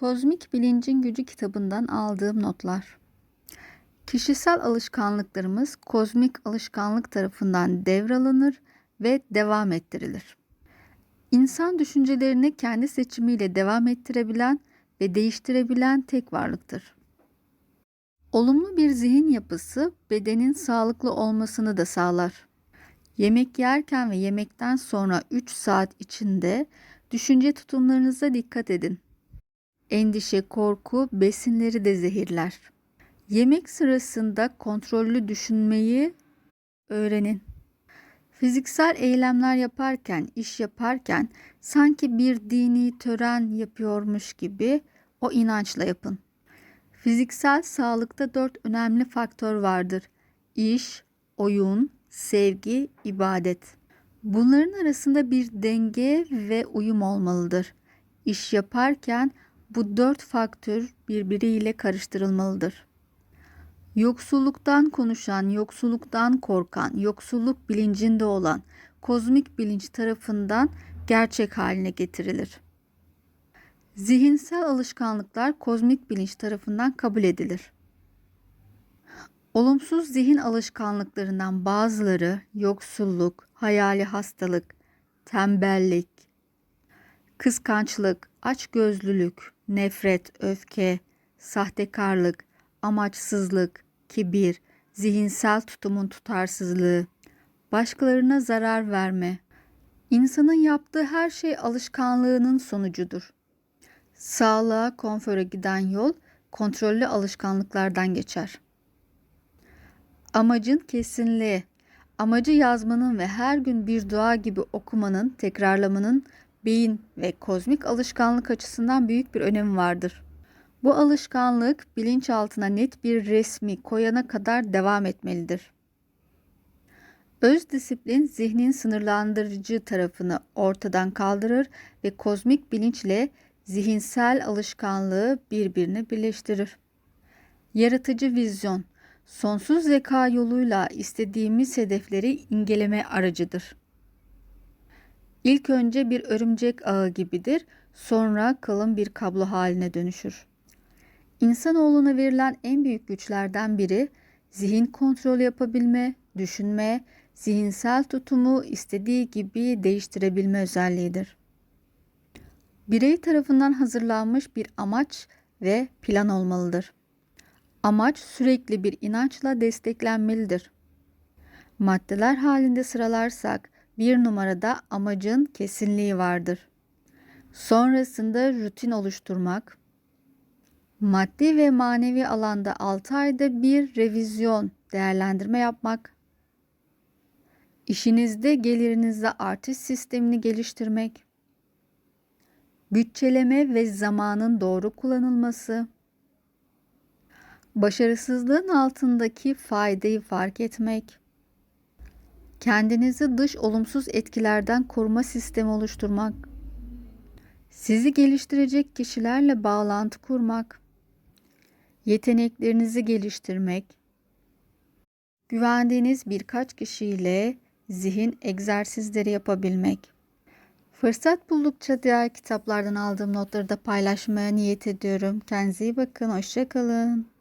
Kozmik Bilincin Gücü kitabından aldığım notlar. Kişisel alışkanlıklarımız kozmik alışkanlık tarafından devralınır ve devam ettirilir. İnsan düşüncelerini kendi seçimiyle devam ettirebilen ve değiştirebilen tek varlıktır. Olumlu bir zihin yapısı bedenin sağlıklı olmasını da sağlar. Yemek yerken ve yemekten sonra 3 saat içinde düşünce tutumlarınıza dikkat edin. Endişe, korku besinleri de zehirler. Yemek sırasında kontrollü düşünmeyi öğrenin. Fiziksel eylemler yaparken, iş yaparken sanki bir dini tören yapıyormuş gibi o inançla yapın. Fiziksel sağlıkta dört önemli faktör vardır. İş, oyun, sevgi, ibadet. Bunların arasında bir denge ve uyum olmalıdır. İş yaparken bu dört faktör birbiriyle karıştırılmalıdır. Yoksulluktan konuşan, yoksulluktan korkan, yoksulluk bilincinde olan kozmik bilinç tarafından gerçek haline getirilir. Zihinsel alışkanlıklar kozmik bilinç tarafından kabul edilir. Olumsuz zihin alışkanlıklarından bazıları yoksulluk, hayali hastalık, tembellik, kıskançlık, açgözlülük, nefret, öfke, sahtekarlık, amaçsızlık, kibir, zihinsel tutumun tutarsızlığı, başkalarına zarar verme. İnsanın yaptığı her şey alışkanlığının sonucudur. Sağlığa, konfora giden yol kontrollü alışkanlıklardan geçer. Amacın kesinliği, amacı yazmanın ve her gün bir dua gibi okumanın, tekrarlamanın beyin ve kozmik alışkanlık açısından büyük bir önemi vardır. Bu alışkanlık bilinçaltına net bir resmi koyana kadar devam etmelidir. Öz disiplin zihnin sınırlandırıcı tarafını ortadan kaldırır ve kozmik bilinçle zihinsel alışkanlığı birbirine birleştirir. Yaratıcı vizyon, sonsuz zeka yoluyla istediğimiz hedefleri imgeleme aracıdır. İlk önce bir örümcek ağı gibidir, sonra kalın bir kablo haline dönüşür. İnsanoğluna verilen en büyük güçlerden biri zihin kontrolü yapabilme, düşünme, zihinsel tutumu istediği gibi değiştirebilme özelliğidir. Birey tarafından hazırlanmış bir amaç ve plan olmalıdır. Amaç sürekli bir inançla desteklenmelidir. Maddeler halinde sıralarsak bir numarada amacın kesinliği vardır. Sonrasında rutin oluşturmak, maddi ve manevi alanda 6 ayda bir revizyon, değerlendirme yapmak, işinizde gelirinizde artış sistemini geliştirmek, bütçeleme ve zamanın doğru kullanılması, başarısızlığın altındaki faydayı fark etmek, kendinizi dış olumsuz etkilerden koruma sistemi oluşturmak, sizi geliştirecek kişilerle bağlantı kurmak, yeteneklerinizi geliştirmek, güvendiğiniz birkaç kişiyle zihin egzersizleri yapabilmek. Fırsat buldukça diğer kitaplardan aldığım notları da paylaşmaya niyet ediyorum. Kendinize iyi bakın, hoşçakalın.